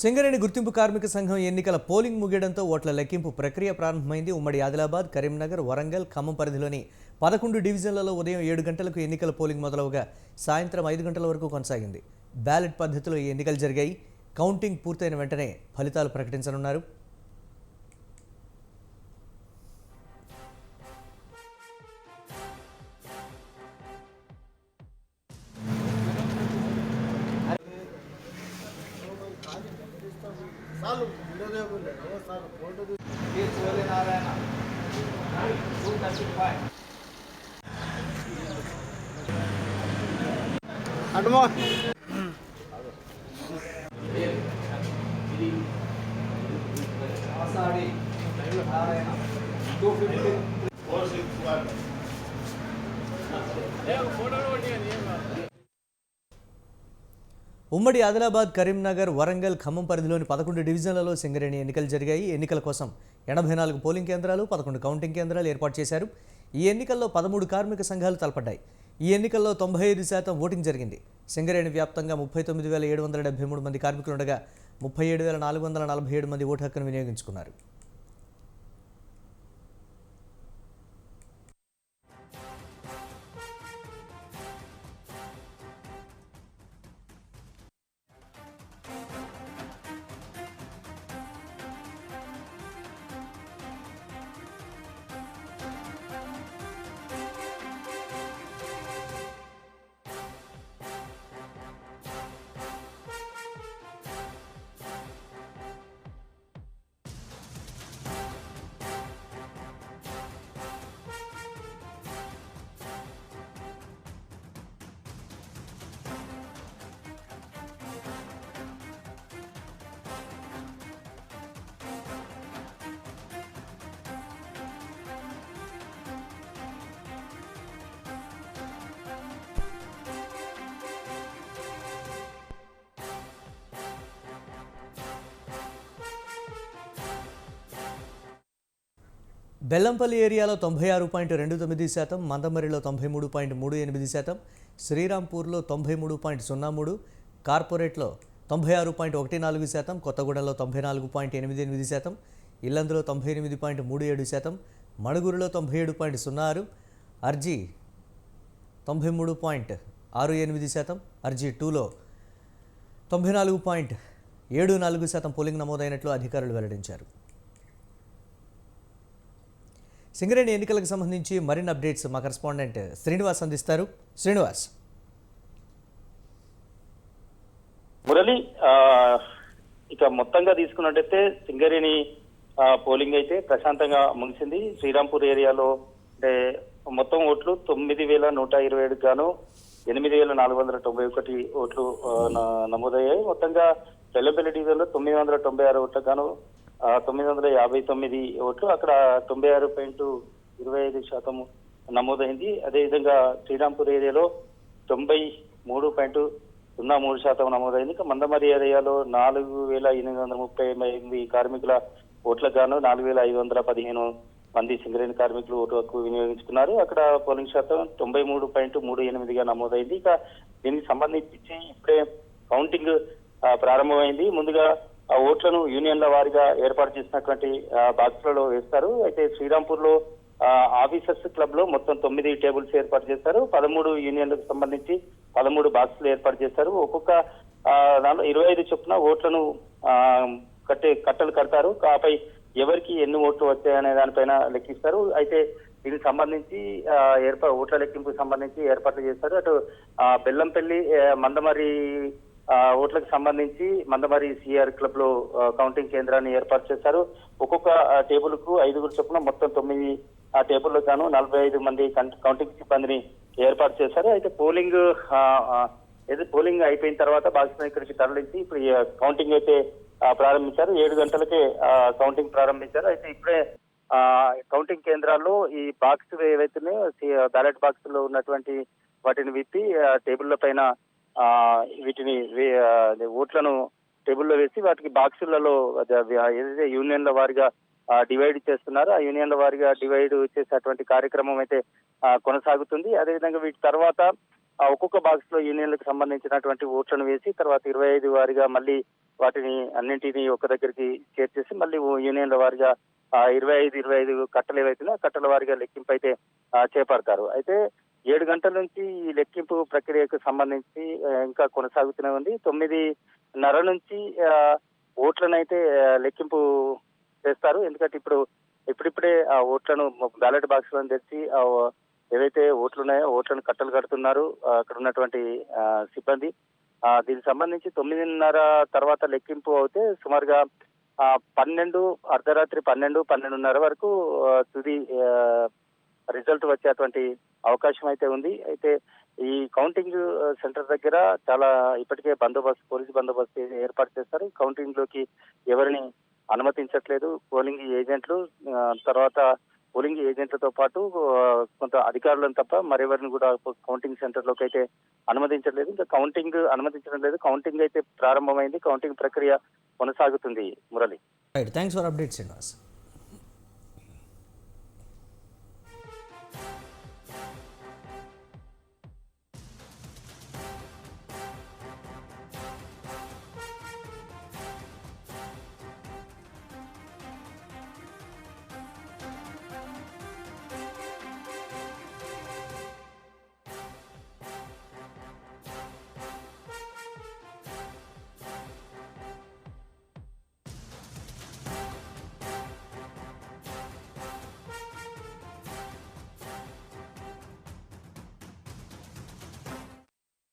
సింగరేణి గుర్తింపు కార్మిక సంఘం ఎన్నికల పోలింగ్ ముగియడంతో ఓట్ల లెక్కింపు ప్రక్రియ ప్రారంభమైంది. ఉమ్మడి ఆదిలాబాద్ కరీంనగర్ వరంగల్ ఖమ్మం పరిధిలోని పదకొండు డివిజన్లలో ఉదయం ఏడు గంటలకు ఎన్నికల పోలింగ్ మొదలవగా సాయంత్రం ఐదు గంటల వరకు కొనసాగింది. బ్యాలెట్ పద్ధతిలో ఈ ఎన్నికలు జరిగాయి. కౌంటింగ్ పూర్తయిన వెంటనే ఫలితాలు ప్రకటించనున్నారు. అటుమో ఉమ్మడి ఆదిలాబాద్ కరీంనగర్ వరంగల్ ఖమ్మం పరిధిలోని పదకొండు డివిజన్లలో సింగరేణి ఎన్నికలు జరిగాయి. ఎన్నికల కోసం ఎనభై నాలుగు పోలింగ్ కేంద్రాలు పదకొండు కౌంటింగ్ కేంద్రాలు ఏర్పాటు చేశారు. ఈ ఎన్నికల్లో పదమూడు కార్మిక సంఘాలు తలపడ్డాయి. ఈ ఎన్నికల్లో తొంభై ఐదు శాతం ఓటింగ్ జరిగింది. సింగరేణి వ్యాప్తంగా ముప్పై తొమ్మిది వేల ఏడు వందల డెబ్బై మూడు మంది కార్మికులు ఉండగా ముప్పై ఏడు వేల నాలుగు వందల నలభై ఏడు మంది ఓటు హక్కును వినియోగించుకున్నారు. బెల్లంపల్లి ఏరియాలో తొంభై ఆరు పాయింట్ రెండు తొమ్మిది శాతం మందమరిలో తొంభై మూడు పాయింట్ మూడు ఎనిమిది శాతం శ్రీరాంపూర్లో తొంభై మూడు పాయింట్ సున్నా మూడు కార్పొరేట్లో తొంభై ఆరు పాయింట్ ఒకటి నాలుగు శాతం కొత్తగూడలో తొంభై నాలుగు పాయింట్ ఎనిమిది ఎనిమిది శాతం ఇల్లందులో తొంభై ఎనిమిది పాయింట్ మూడు ఏడు శాతం మణుగూరులో తొంభై ఏడు పాయింట్ సున్నా ఆరు అర్జీ తొంభై మూడు పాయింట్ ఆరు ఎనిమిది శాతం అర్జీ టూలో తొంభై నాలుగు పాయింట్ ఏడు నాలుగు శాతం పోలింగ్ నమోదైనట్లు అధికారులు వెల్లడించారు. సింగరేణి ఎన్నికలకు సంబంధించి మరిన్ని అప్డేట్స్ మా కరెస్పాండెంట్ శ్రీనివాస్ అందిస్తారు. శ్రీనివాస్. మురళి ఇక మొత్తంగా తీసుకున్నట్టయితే సింగరేణి పోలింగ్ అయితే ప్రశాంతంగా ముగిసింది. శ్రీరాంపూర్ ఏరియాలో అంటే మొత్తం ఓట్లు తొమ్మిది వేల నూట ఇరవై ఏడు గాను ఎనిమిది వేల నాలుగు వందల తొంభై ఒకటి ఓట్లు న- నమోదయ్యాయి. మొత్తంగా తెల్లపల్లి డివిజన్లో తొమ్మిది వందల తొంభై ఆరు ఓట్లకు గాను తొమ్మిది వందల యాభై తొమ్మిది ఓట్లు. అక్కడ తొంభై ఆరు పాయింట్ ఇరవై ఐదు శాతం నమోదైంది. అదేవిధంగా శ్రీరాంపూర్ ఏరియాలో తొంభై మూడు పాయింట్ సున్నా మూడు శాతం నమోదైంది. ఇక మందమరి ఏరియాలో నాలుగు వేల ఎనిమిది వందల ముప్పై ఎనిమిది కార్మికుల ఓట్లకు గాను నాలుగు వేల ఐదు వందల పదిహేను మంది సింగరేణి కార్మికులు ఓటు హక్కు వినియోగించుకున్నారు. అక్కడ పోలింగ్ శాతం తొంభై మూడు పాయింట్ మూడు ఎనిమిదిగా నమోదైంది. ఇక దీనికి సంబంధించి ఇప్పుడే కౌంటింగ్ ప్రారంభమైంది. ముందుగా ఆ ఓట్లను యూనియన్ల వారిగా ఏర్పాటు చేసినటువంటి బాక్సులలో వేస్తారు. అయితే శ్రీరాంపూర్లో ఆఫీసర్స్ క్లబ్లో మొత్తం తొమ్మిది టేబుల్స్ ఏర్పాటు చేస్తారు. పదమూడు యూనియన్లకు సంబంధించి పదమూడు బాక్సులు ఏర్పాటు చేస్తారు. ఒక్కొక్క దాంట్లో ఇరవై ఐదు చొప్పున ఓట్లను కట్టే కట్టలు కడతారు. ఆపై ఎవరికి ఎన్ని ఓట్లు వచ్చాయనే దానిపైన లెక్కిస్తారు. అయితే దీనికి సంబంధించి ఏర్పా ఓట్ల లెక్కింపుకు సంబంధించి ఏర్పాట్లు చేస్తారు. అటు బెల్లంపల్లి మందమరి ఓట్లకు సంబంధించి మందమరి సిఆర్ క్లబ్లో కౌంటింగ్ కేంద్రాన్ని ఏర్పాటు చేశారు. ఒక్కొక్క టేబుల్కు ఐదుగురు చొప్పున మొత్తం తొమ్మిది ఆ టేబుల్ గాను నలభై ఐదు మంది కౌంటింగ్ సిబ్బందిని ఏర్పాటు చేశారు. అయితే పోలింగ్ ఏదో పోలింగ్ అయిపోయిన తర్వాత బాక్స్ ఇక్కడికి తరలించి ఇప్పుడు కౌంటింగ్ అయితే ప్రారంభించారు. ఏడు గంటలకే కౌంటింగ్ ప్రారంభించారు. అయితే ఇప్పుడే కౌంటింగ్ కేంద్రాల్లో ఈ బాక్స్ ఏవైతున్నాయో బ్యాలెట్ బాక్స్లో ఉన్నటువంటి వాటిని విప్పి ఆ, టేబుల్ల పైన వీటిని ఓట్లను టేబుల్లో వేసి వాటికి బాక్సులలో ఏదైతే యూనియన్ల వారిగా డివైడ్ చేస్తున్నారు ఆ యూనియన్ల వారిగా డివైడ్ చేసేటువంటి కార్యక్రమం అయితే కొనసాగుతుంది. అదేవిధంగా వీటి తర్వాత ఒక్కొక్క బాక్స్లో యూనియన్లకు సంబంధించినటువంటి ఓట్లను వేసి తర్వాత ఇరవై ఐదు వారిగా మళ్ళీ వాటిని అన్నింటినీ ఒక దగ్గరికి చేర్చేసి మళ్ళీ యూనియన్ల వారిగా ఇరవై ఐదు ఇరవై ఐదు కట్టలు ఏవైతే కట్టల వారిగా లెక్కింపు అయితే చేపడతారు. అయితే ఏడు గంటల నుంచి ఈ లెక్కింపు ప్రక్రియకు సంబంధించి ఇంకా కొనసాగుతూనే ఉంది. తొమ్మిదిన్నర నుంచి ఓట్లనైతే లెక్కింపు చేస్తారు. ఎందుకంటే ఇప్పుడు ఇప్పుడిప్పుడే ఆ ఓట్లను బ్యాలెట్ బాక్స్లను తెచ్చి ఏవైతే ఓట్లున్నాయో ఓట్లను కట్టలు కడుతున్నారు అక్కడ ఉన్నటువంటి సిబ్బంది. దీనికి సంబంధించి తొమ్మిదిన్నర తర్వాత లెక్కింపు అవుతే సుమారుగా పన్నెండు అర్ధరాత్రి పన్నెండు పన్నెండున్నర వరకు తుది రిజల్ట్ వచ్చేటువంటి అవకాశం అయితే ఉంది. అయితే ఈ కౌంటింగ్ సెంటర్ దగ్గర చాలా ఇప్పటికే బందోబస్తు పోలీసు బందోబస్తు ఏర్పాటు చేస్తారు. కౌంటింగ్లోకి ఎవరిని అనుమతించట్లేదు. పోలింగ్ ఏజెంట్లు తర్వాత పోలింగ్ ఏజెంట్లతో పాటు కొంత అధికారులను తప్ప మరెవరిని కూడా కౌంటింగ్ సెంటర్లోకి అయితే అనుమతించట్లేదు. ఇంకా కౌంటింగ్ అనుమతించడం లేదు. కౌంటింగ్ అయితే ప్రారంభమైంది. కౌంటింగ్ ప్రక్రియ కొనసాగుతుంది Murali. Thanks for update Srinivas